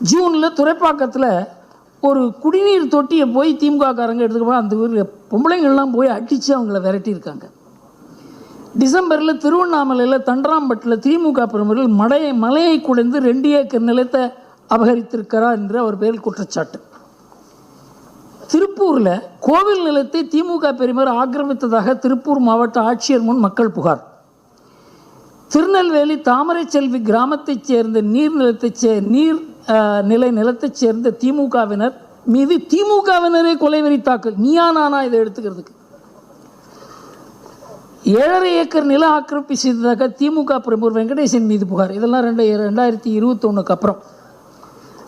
ஜூனில் துறைப்பாக்கத்தில் ஒரு குடிநீர் தொட்டியை போய் திமுககாரங்க எடுத்துக்க அந்த ஊரில் பொம்பளைங்கள்லாம் போய் அடித்து அவங்கள விரட்டியிருக்காங்க. டிசம்பரில் திருவண்ணாமலையில் தண்டராம்பட்டில் திமுக பிரமுகர்கள் மடையை மலையை குடைந்து ரெண்டு ஏக்கர் நிலத்தை அபகரித்திருக்கிறார் என்று அவர் பேரில் குற்றச்சாட்டு. திருப்பூரில் கோவில் நிலத்தை திமுக பெருமர் ஆக்கிரமித்ததாக திருப்பூர் மாவட்ட ஆட்சியர் முன் மக்கள் புகார். திருநெல்வேலி தாமரை செல்வி கிராமத்தைச் சேர்ந்த நீர் நிலத்தை சே நீர் நிலை நிலத்தைச் சேர்ந்த திமுகவினர் மீது திமுகவினரே கொலைவெறி தாக்கல் நீயா நானா இதை எடுத்துக்கிறதுக்கு? ஏழரை ஏக்கர் நில ஆக்கிரமிப்பு செய்ததாக திமுக பிரமுகர் வெங்கடேசன் மீது புகார். இதெல்லாம் ரெண்டு ரெண்டாயிரத்தி இருபத்தொன்னுக்கு அப்புறம்.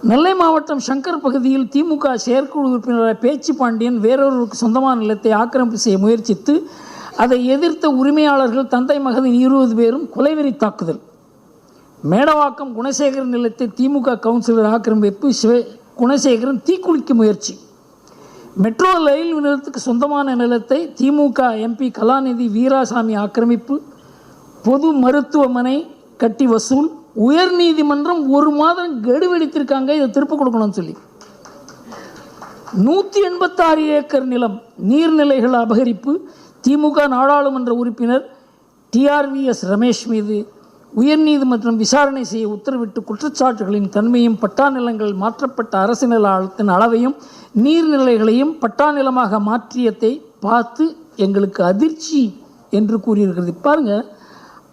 நெல்லை மாவட்டம் சங்கர் பகுதியில் திமுக செயற்குழு உறுப்பினராக பேச்சு பாண்டியன் வேறொருவருக்கு சொந்தமான நிலத்தை ஆக்கிரமிப்பு செய்ய முயற்சித்து அதை எதிர்த்த உரிமையாளர்கள் தந்தை மகன் இருபது பேரும் கொலைவெறி தாக்குதல் மேடவாக்கம் குணசேகரன் நிலத்தை திமுக கவுன்சிலர் ஆக்கிரமிப்பு சிவ குணசேகரன் தீக்குளிக்க முயற்சி. மெட்ரோ ரயில் நிலையத்துக்கு சொந்தமான நிலத்தை திமுக எம்பி கலாநிதி வீராசாமி ஆக்கிரமிப்பு. பொது மருத்துவமனை கட்டி வசூல். உயர்நீதிமன்றம் ஒரு மாதம் கெடு வெடித்திருக்காங்க இதை திருப்ப கொடுக்கணும்னு சொல்லி. நூற்றி எண்பத்தாறு ஏக்கர் நிலம் நீர்நிலைகள் அபகரிப்பு. திமுக நாடாளுமன்ற உறுப்பினர் டிஆர்விஎஸ் ரமேஷ் மீது உயர்நீதிமன்றம் விசாரணை செய்ய உத்தரவிட்டு குற்றச்சாட்டுகளின் தன்மையும் பட்டா நிலங்கள் மாற்றப்பட்ட அரசு நில ஆழத்தின் அளவையும் நீர்நிலைகளையும் பட்டா நிலமாக மாற்றியதை பார்த்து எங்களுக்கு அதிர்ச்சி என்று கூறியிருக்கிறது. பாருங்க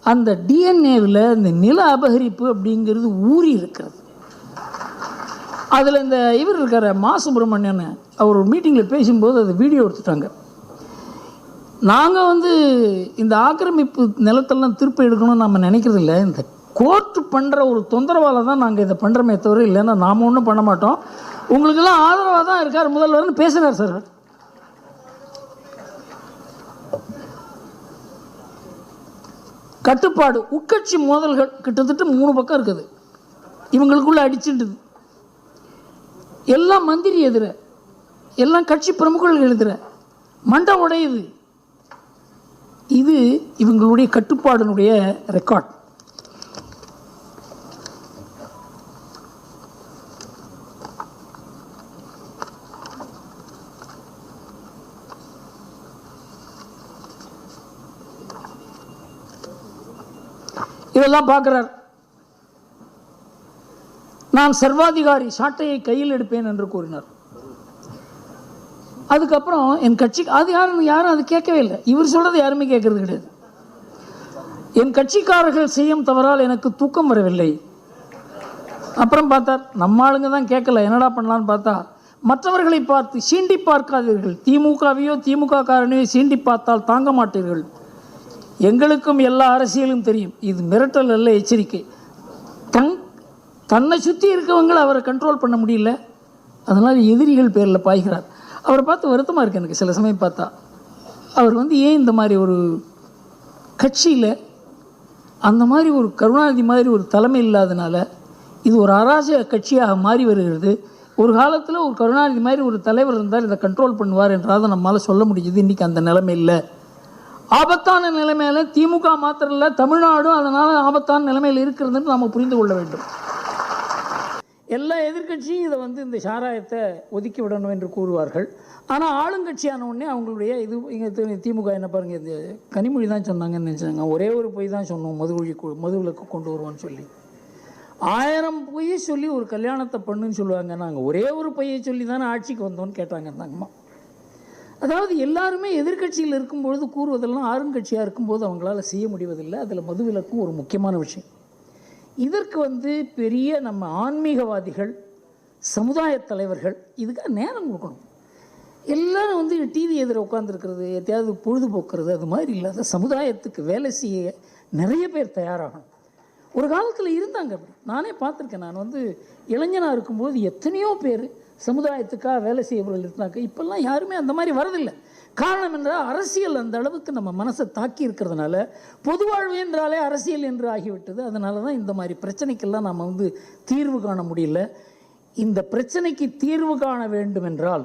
அந்த டிஎன்ஏவில் இந்த நில அபகரிப்பு அப்படிங்கிறது ஊறி இருக்கிறது. அதில் இந்த இவர் இருக்கிற மா சுப்பிரமணியன். அவர் ஒரு மீட்டிங்கில் பேசும்போது அதை வீடியோ எடுத்துட்டாங்க. நாங்கள் வந்து இந்த ஆக்கிரமிப்பு நிலத்தெல்லாம் திருப்பி எடுக்கணும்னு நம்ம நினைக்கிறது இல்லை. இந்த கோர்ட்டு பண்ணுற ஒரு தொந்தரவால் தான் நாங்கள் இதை பண்ணுறோமே தவிர இல்லைன்னா நாம் ஒன்றும் பண்ண மாட்டோம். உங்களுக்கெல்லாம் ஆதரவாக தான் இருக்கார் முதல்வர்னு பேசுகிறார் சார். கட்டுப்பாடு உட்கட்சி மோதல்கள் கிட்டத்தட்ட மூணு பக்கம் இருக்குது. இவங்களுக்குள்ள அடிச்சுட்டுது. எல்லாம் மந்திரி எதிர எல்லாம் கட்சி பிரமுகர்கள் எழுதுற மண்டை உடையுது. இது இவங்களுடைய கட்டுப்பாடினுடைய ரெக்கார்ட் இதெல்லாம் பார்க்குறார். நான் சர்வாதிகாரி சாட்டையை கையில் எடுப்பேன் என்று கூறினார். அதுக்கப்புறம் என் கட்சி அது யாரும் யாரும் அது கேட்கவே இல்லை. இவர் சொல்கிறது யாருமே கேட்கறது கிடையாது. என் கட்சிக்காரர்கள் செய்யும் தவறால் எனக்கு தூக்கம் வரவில்லை. அப்புறம் பார்த்தார் நம்ம ஆளுங்க தான் கேட்கல என்னடா பண்ணலான்னு பார்த்தா மற்றவர்களை பார்த்து சீண்டி பார்க்காதீர்கள். திமுகவையோ திமுக காரனையோ சீண்டி பார்த்தால் தாங்க மாட்டீர்கள். எங்களுக்கும் எல்லா அரசியலும் தெரியும். இது மிரட்டல் அல்ல எச்சரிக்கை. தன் தன்னை சுற்றி இருக்கவங்களை அவரை கண்ட்ரோல் பண்ண முடியல. அதனால் எதிரிகள் பேரில் பாய்கிறார். அவரை பார்த்து வருத்தமாக இருக்குது எனக்கு சில சமயம் பார்த்தா. அவர் வந்து ஏன் இந்த மாதிரி ஒரு கட்சியில் அந்த மாதிரி ஒரு கருணாநிதி மாதிரி ஒரு தலைமை இல்லாதனால இது ஒரு அராஜக கட்சியாக மாறி வருகிறது. ஒரு காலத்தில் ஒரு கருணாநிதி மாதிரி ஒரு தலைவர் இருந்தால் இதை கண்ட்ரோல் பண்ணுவார் என்றால் நம்மளால் சொல்ல முடியுது. இன்றைக்கி அந்த நிலைமை இல்லை. ஆபத்தான நிலைமையில் திமுக மாத்திரம் இல்லை தமிழ்நாடும் அதனால் ஆபத்தான நிலைமையில் இருக்கிறதுன்னு நாம் புரிந்து கொள்ள வேண்டும். எல்லா எதிர்க்கட்சியும் இதை வந்து இந்த சாராயத்தை ஒதுக்கி விடணும் என்று கூறுவார்கள். ஆனால் ஆளுங்கட்சியான உடனே அவங்களுடைய இது இங்கே திமுக என்ன பாருங்க இந்த கனிமொழி தான் சொன்னாங்கன்னு நினச்சாங்க. ஒரே ஒரு பொய் தான் சொன்னோம் மதுவழி மதுவிலக்கு கொண்டு வருவோம்னு சொல்லி. ஆயிரம் பொய்யை சொல்லி ஒரு கல்யாணத்தை பண்ணுன்னு சொல்லுவாங்க நாங்கள் ஒரே ஒரு பொய்யை சொல்லி தானே ஆட்சிக்கு வந்தோம்னு கேட்டாங்க தாங்கம்மா அதாவது எல்லாருமே எதிர்க்கட்சியில் இருக்கும்பொழுது கூறுவதெல்லாம் ஆளுங்கட்சியாக இருக்கும்போது அவங்களால செய்ய முடிவதில்லை. அதில் மதுவிலக்கும் ஒரு முக்கியமான விஷயம். இதற்கு வந்து பெரிய நம்ம ஆன்மீகவாதிகள் சமுதாய தலைவர்கள் இதுக்காக நேரம் கொடுக்கணும். எல்லாரும் வந்து டிவி எதிர உட்காந்துருக்கிறது எத்தையாவது பொழுதுபோக்குறது அது மாதிரி இல்லாத சமுதாயத்துக்கு வேலை செய்ய நிறைய பேர் தயாராகணும். ஒரு காலத்தில் இருந்தாங்க அப்படி. நானே பார்த்துருக்கேன். நான் வந்து இளைஞனாக இருக்கும்போது எத்தனையோ பேர் சமுதாயத்துக்காக வேலை செய்யவர்கள் இருந்தாங்க இப்போல்லாம் யாருமே அந்த மாதிரி வரதில்லை. காரணம் என்றால் அரசியல் அந்த அளவுக்கு நம்ம மனசை தாக்கி இருக்கிறதுனால பொது வாழ்வு என்றாலே அரசியல் என்று ஆகிவிட்டது. அதனால தான் இந்த மாதிரி பிரச்சனைக்கெல்லாம் நம்ம வந்து தீர்வு காண முடியல. இந்த பிரச்சனைக்கு தீர்வு காண வேண்டும் என்றால்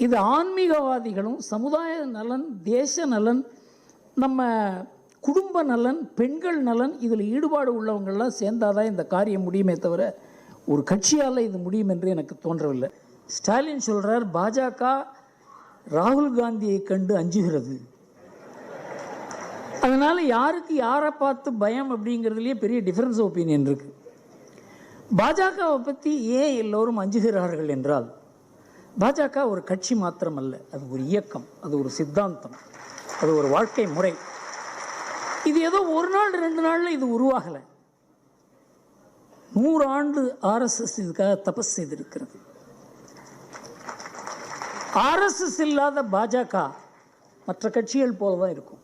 இது ஆன்மீகவாதிகளும் சமுதாய நலன் தேச நலன் நம்ம குடும்ப நலன் பெண்கள் நலன் இதில் ஈடுபாடு உள்ளவங்கள்லாம் சேர்ந்தாதான் இந்த காரியம் முடியுமே தவிர ஒரு கட்சியால் இது முடியும் என்று எனக்கு தோன்றவில்லை. ஸ்டாலின் சொல்கிறார் பாஜக ராகுல் காந்தியை கண்டு அஞ்சுகிறது. அதனால் யாருக்கு யாரை பார்த்து பயம் அப்படிங்கிறதுலேயே பெரிய டிஃப்ரென்ஸ் ஒப்பீனியன் இருக்கு. பாஜகவை பற்றி ஏன் எல்லோரும் அஞ்சுகிறார்கள் என்றால் பாஜக ஒரு கட்சி மாத்திரம் அல்ல அது ஒரு இயக்கம் அது ஒரு சித்தாந்தம் அது ஒரு வாழ்க்கை முறை. இது ஏதோ ஒரு நாள் ரெண்டு நாளில் இது உருவாகலை. நூறு ஆண்டு ஆர்எஸ்எஸ் இதுக்காக தபஸ் செய்திருக்கிறது. ஆர்எஸ்எஸ் இல்லாத பாஜக மற்ற கட்சிகள் போல தான் இருக்கும்.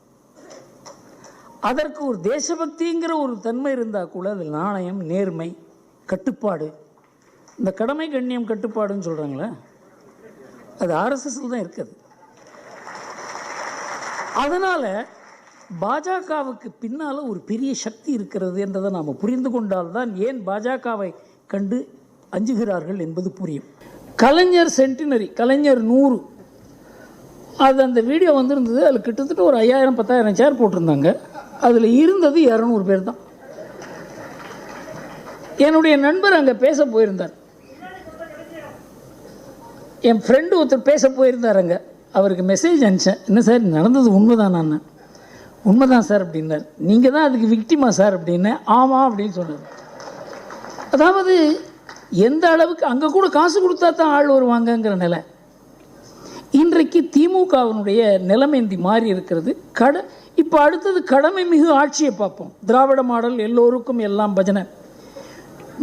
அதற்கு ஒரு தேசபக்திங்கிற ஒரு தன்மை இருந்தால் கூட அது நாணயம் நேர்மை கட்டுப்பாடு. இந்த கடமை கண்ணியம் கட்டுப்பாடுன்னு சொல்கிறாங்களே அது ஆர்எஸ்எஸ்ல தான் இருக்குது. அதனால் பாஜகவுக்கு பின்னால் ஒரு பெரிய சக்தி இருக்கிறது என்றதை நாம் புரிந்து கொண்டால்தான் ஏன் பாஜகவை கண்டு அஞ்சுகிறார்கள் என்பது புரியும். கலைஞர் சென்டினரி கலைஞர் நூறு. அது அந்த வீடியோ வந்திருந்தது. அதில் கிட்டத்தட்ட ஒரு ஐயாயிரம் பத்தாயிரம் சேர் போட்டிருந்தாங்க. அதில் இருந்தது இரநூறு பேர் தான். என்னுடைய நண்பர் அங்கே பேச போயிருந்தார். என் ஃப்ரெண்டு ஒருத்தர் பேச போயிருந்தார் அங்கே. அவருக்கு மெசேஜ் அனுப்பிச்சேன். என்ன சார் நடந்தது உண்மைதான் நான் உண்மைதான் சார் அப்படின்னார் நீங்கள் தான் அதுக்கு விக்டிமா சார் அப்படின்னு ஆமாம் அப்படின்னு சொன்னார் அதாவது எந்த அளவுக்கு அங்கே கூட காசு கொடுத்தா தான் ஆள் வருவாங்கங்கிற நிலை. இன்றைக்கு திமுகவினுடைய நிலைமேந்தி மாறி இருக்கிறது. கட இப்போ அடுத்தது கடமை மிகு ஆட்சியை பார்ப்போம். திராவிட மாடல் எல்லோருக்கும் எல்லாம் பஜனை.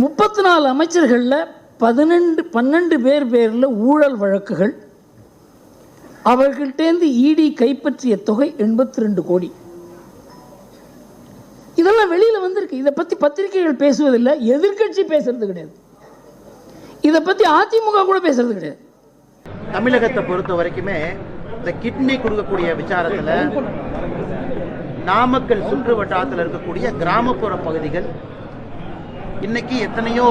முப்பத்தி நாலு அமைச்சர்களில் பதினெண்டு பன்னெண்டு பேர் பேரில் ஊழல் வழக்குகள். அவர்கள்டேந்து இடி கைப்பற்றிய தொகை எண்பத்தி ரெண்டு கோடி. இதெல்லாம் வெளியில் வந்திருக்கு. இதை பற்றி பத்திரிகைகள் பேசுவதில்லை எதிர்கட்சி பேசுறது கிடையாது. இதை பற்றி அதிமுக கூட பேசுறது கிடையாது. தமிழகத்தை பொறுத்த வரைக்குமே இந்த கிட்னி கொடுக்கக்கூடிய விசாரத்தில் நாமக்கல் சுற்று வட்டாரத்தில் இருக்கக்கூடிய கிராமப்புற பகுதிகள் இன்னைக்கு எத்தனையோ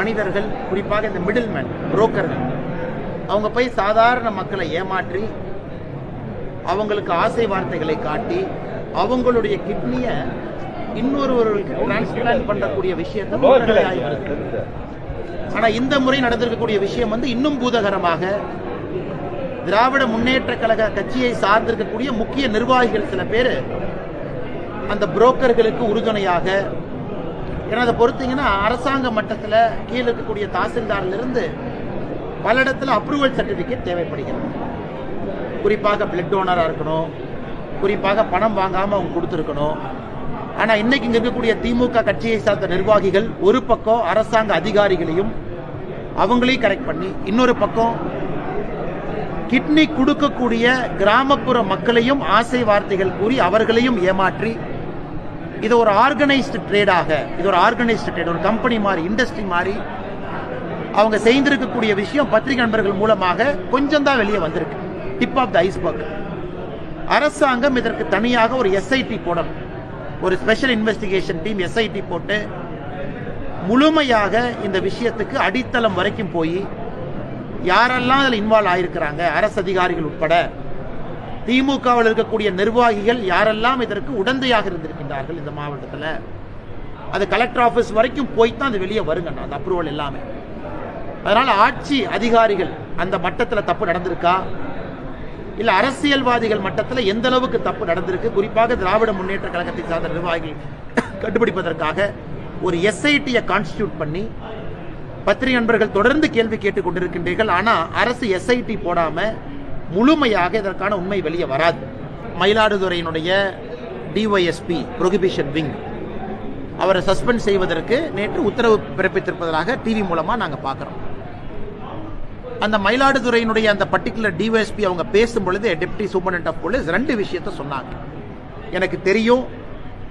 மனிதர்கள் குறிப்பாக இந்த மிடில் மேன் புரோக்கர்கள் அவங்க போய் சாதாரண மக்களை ஏமாற்றி அவங்களுக்கு ஆசை வார்த்தைகளை காட்டி அவங்களுடைய கிட்னியை இன்னொருவர்களுக்கு டிரான்ஸ்பிளான் பண்ணக்கூடிய விஷயத்தை ஆனா இந்த முறை நடந்திருக்கக்கூடிய விஷயம் வந்து இன்னும் பூதகரமாக திராவிட முன்னேற்ற கழக கட்சியை சார்ந்திருக்கக்கூடிய முக்கிய நிர்வாகிகள் சில பேர் அந்த புரோக்கர்களுக்கு உறுதுணையாக ஏன்னா அதை பொறுத்தீங்கன்னா அரசாங்க மட்டத்தில் கீழே இருக்கக்கூடிய தாசில்தாரிலிருந்து பல இடத்துல அப்ரூவல் சர்டிஃபிகேட் தேவைப்படுகிறது. குறிப்பாக பிளட் டோனராக இருக்கணும். குறிப்பாக பணம் வாங்காமல் அவங்க கொடுத்துருக்கணும். ஆனா இன்னைக்கு இங்க இருக்கக்கூடிய திமுக கட்சியை சார்ந்த நிர்வாகிகள் ஒரு பக்கம் அரசாங்க அதிகாரிகளையும் அவங்களையும் கரெக்ட் பண்ணி இன்னொரு பக்கம் கிட்னி கொடுக்கக்கூடிய கிராமப்புற மக்களையும் ஆசை வார்த்தைகள் கூறி அவர்களையும் ஏமாற்றி இது ஒரு ஆர்கனைஸ்டு ட்ரேடாக இது ஒரு ஆர்கனைஸ்டு ட்ரேட் ஒரு கம்பெனி மாதிரி இண்டஸ்ட்ரி மாதிரி அவங்க செய்திருக்கக்கூடிய விஷயம் பத்திரிகை நண்பர்கள் மூலமாக கொஞ்சம் தான் வெளியே வந்திருக்கு. டிப் ஆஃப் த ஐஸ்பர்க் அரசாங்கம் இதற்கு தனியாக ஒரு எஸ்ஐடி போடணும். ஒரு ஸ்பெஷல் இன்வெஸ்டிகேஷன் டீம் எஸ்ஐடி போட்டு முழுமையாக இந்த விஷயத்துக்கு அடித்தளம் வரைக்கும் போய் யாரெல்லாம் அதில் இன்வால்வ் ஆயிருக்கிறாங்க அரசு அதிகாரிகள் உட்பட திமுகவில் இருக்கக்கூடிய நிர்வாகிகள் யாரெல்லாம் இதற்கு உடந்தையாக இருந்திருக்கின்றார்கள் இந்த மாவட்டத்தில் அது கலெக்டர் ஆஃபீஸ் வரைக்கும் போய் தான் அது வெளியே வருங்க அந்த அப்ரூவல் எல்லாமே. அதனால் ஆட்சி அதிகாரிகள் அந்த மட்டத்தில் தப்பு நடந்திருக்கா? இல்லை அரசியல்வாதிகள் மட்டத்தில் எந்த அளவுக்கு தப்பு நடந்திருக்கு? குறிப்பாக திராவிட முன்னேற்ற கழகத்தை சார்ந்த நிர்வாகிகள் கண்டுபிடிப்பதற்காக ஒரு எஸ்ஐடியை கான்ஸ்டியூட் பண்ணி பத்திரிகை நண்பர்கள் தொடர்ந்து கேள்வி கேட்டுக் கொண்டிருக்கின்றீர்கள். ஆனால் அரசு எஸ்ஐடி போடாமல் முழுமையாக இதற்கான உண்மை வெளியே வராது. மயிலாடுதுறையினுடைய டிஒய்எஸ்பி ப்ரொஹிபிஷன் விங் அவரை சஸ்பெண்ட் செய்வதற்கு நேற்று உத்தரவு பிறப்பித்திருப்பதாக டிவி மூலமாக நாங்கள் பார்க்குறோம் அந்த மயிலாடுதுறையினுடைய அந்த பர்டிகுலர் டிஒஎஸ்பி அவங்க பேசும் பொழுது டெப்டி சூப்பரண்ட் ஆஃப் போலீஸ் ரெண்டு விஷயத்த சொன்னாங்க. எனக்கு தெரியும்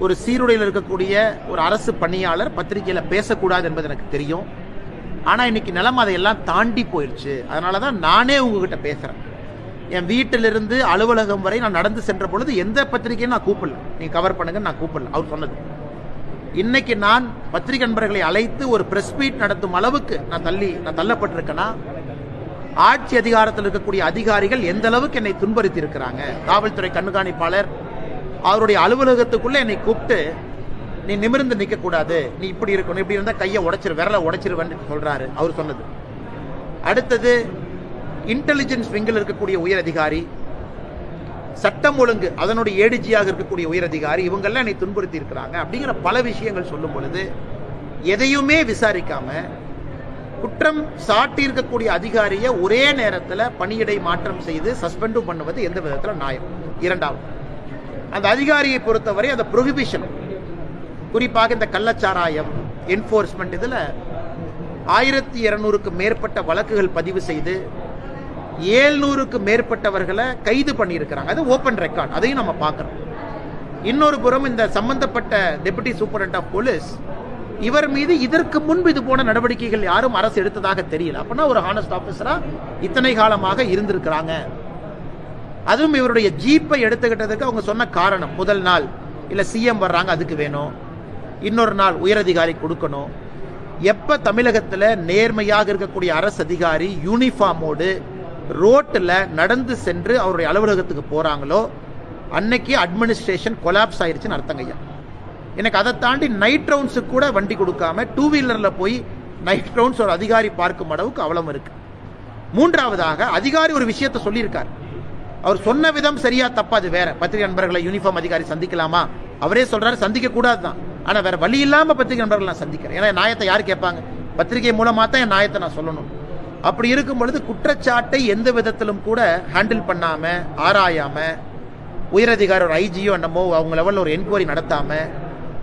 ஒரு சீருடையில் இருக்கக்கூடிய ஒரு அரசு பணியாளர் பத்திரிகையில் பேசக்கூடாது என்பது எனக்கு தெரியும். ஆனால் இன்னைக்கு நிலம் அதையெல்லாம் தாண்டி போயிடுச்சு அதனால தான் நானே உங்ககிட்ட பேசுகிறேன் என் வீட்டிலிருந்து அலுவலகம் வரை நான் நடந்து சென்ற பொழுது எந்த பத்திரிகையும் நான் கூப்பிடல. நீங்கள் கவர் பண்ணுங்க நான் கூப்பிடல. அவர் சொன்னது. இன்னைக்கு நான் பத்திரிகை நண்பர்களை அழைத்து ஒரு பிரஸ் மீட் நடத்தும் அளவுக்கு நான் தள்ளி நான் தள்ளப்பட்டிருக்கேன்னா ஆட்சி அதிகாரத்தில் இருக்கக்கூடிய அதிகாரிகள் எந்த அளவுக்கு என்னை துன்புறுத்தி இருக்கிறாங்க காவல்துறை கண்காணிப்பாளர் அவருடைய அலுவலகத்துக்குள்ளே என்னை கூப்பிட்டு நீ நிமிர்ந்து நிற்கக்கூடாது நீ இப்படி இருக்கணும். இப்படி இருந்தால் கையை உடைச்சிரு விரலை உடைச்சிருவேன்னு சொல்கிறாரு அவர் சொன்னது. அடுத்தது இன்டெலிஜென்ஸ் விங்கில் இருக்கக்கூடிய உயர் அதிகாரி சட்டம் ஒழுங்கு அதனுடைய ஏடிஜியாக இருக்கக்கூடிய உயர் அதிகாரி இவங்கெல்லாம் என்னை துன்புறுத்தி இருக்கிறாங்க அப்படிங்கிற பல விஷயங்கள் சொல்லும் பொழுது எதையுமே விசாரிக்காமல் குற்றம் சாட்டியிருக்கக்கூடிய அதிகாரியை ஒரே நேரத்தில் பணியிடை மாற்றம் செய்து சஸ்பெண்டும் பண்ணுவது எந்த விதத்தில் நியாயம்? இரண்டாவது அந்த அதிகாரியை பொறுத்தவரை அந்த ப்ரொஹிபிஷன் குறிப்பாக இந்த கள்ளச்சாராயம் என்ஃபோர்ஸ்மெண்ட் இதில் ஆயிரத்தி இரநூறுக்கு மேற்பட்ட வழக்குகள் பதிவு செய்து ஏழ்நூறுக்கு மேற்பட்டவர்களை கைது பண்ணியிருக்கிறாங்க. அது ஓப்பன் ரெக்கார்ட் அதையும் நம்ம பார்க்குறோம். இன்னொரு புறம் இந்த சம்பந்தப்பட்ட டெபுட்டி சூப்பரண்ட் ஆஃப் போலீஸ் இவர் மீது இதற்கு முன்பு இது போன நடவடிக்கைகள் யாரும் அரசு எடுத்ததாக தெரியல. அப்படின்னா ஒரு ஹானஸ்ட் ஆபீசரா இத்தனை காலமாக இருந்திருக்கிறாங்க. அதுவும் இவருடைய ஜீப்பை எடுத்துக்கிட்டதுக்கு அவங்க சொன்ன காரணம் முதல் நாள். இல்ல சிஎம் வர்றாங்க அதுக்கு வேணும். இன்னொரு நாள் உயரதிகாரி கொடுக்கணும். எப்ப தமிழகத்துல நேர்மையாக இருக்கக்கூடிய அரசு அதிகாரி யூனிஃபார்மோடு ரோட்டில் நடந்து சென்று அவருடைய அலுவலகத்துக்கு போறாங்களோ அன்னைக்கு அட்மினிஸ்ட்ரேஷன் கொலாப்ஸ் ஆயிடுச்சுன்னு அர்த்தங்கய்யா எனக்கு அதை தாண்டி நைட் ரவுண்ட்ஸுக்கு கூட வண்டி கொடுக்காம டூ வீலரில் போய் நைட் ரவுண்ட்ஸ் ஒரு அதிகாரி பார்க்கும் அளவுக்கு அவலம் இருக்கு. மூன்றாவதாக அதிகாரி ஒரு விஷயத்தை சொல்லியிருக்கார். அவர் சொன்ன விதம் சரியா தப்பா அது வேற. பத்திரிகை நண்பர்களை யூனிஃபார்ம் அதிகாரி சந்திக்கலாமா? அவரே சொல்றாரு சந்திக்க கூடாது தான் ஆனா வேற வழி இல்லாம பத்திரிகை நண்பர்கள் நான் சந்திக்கிறேன். ஏன்னா என் நியாயத்தை யார் கேட்பாங்க? பத்திரிகை மூலமா தான் என் நியாயத்தை நான் சொல்லணும். அப்படி இருக்கும் பொழுது குற்றச்சாட்டை எந்த விதத்திலும் கூட ஹேண்டில் பண்ணாம ஆராயாம உயரதிகாரி ஒரு ஐஜியோ என்னமோ அவங்க லெவலில் ஒரு என்கொயரி நடத்தாம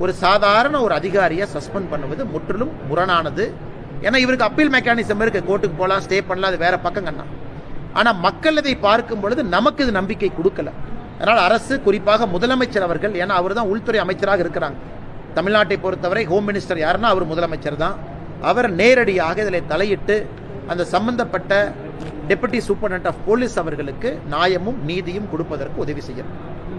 ஒரு சாதாரண ஒரு அதிகாரியை சஸ்பெண்ட் பண்ணுவது முற்றிலும் முரணானது. ஏன்னா இவருக்கு அப்பீல் மெக்கானிசம் இருக்கு. கோர்ட்டுக்கு போகலாம் ஸ்டே பண்ணலாம் அது வேற பக்கம் கண்ணா. ஆனால் மக்கள் இதை பார்க்கும் பொழுது நமக்கு இது நம்பிக்கை கொடுக்கல. அதனால் அரசு குறிப்பாக முதலமைச்சர் அவர்கள் ஏன்னா அவர் தான் உள்துறை அமைச்சராக இருக்கிறாங்க. தமிழ்நாட்டை பொறுத்தவரை ஹோம் மினிஸ்டர் யாருன்னா அவர் முதலமைச்சர் தான். அவர் நேரடியாக இதில் தலையிட்டு அந்த சம்பந்தப்பட்ட டெபுட்டி சூப்பரண்ட் ஆஃப் போலீஸ் அவர்களுக்கு நியாயமும் நீதியும் கொடுப்பதற்கு உதவி செய்யணும்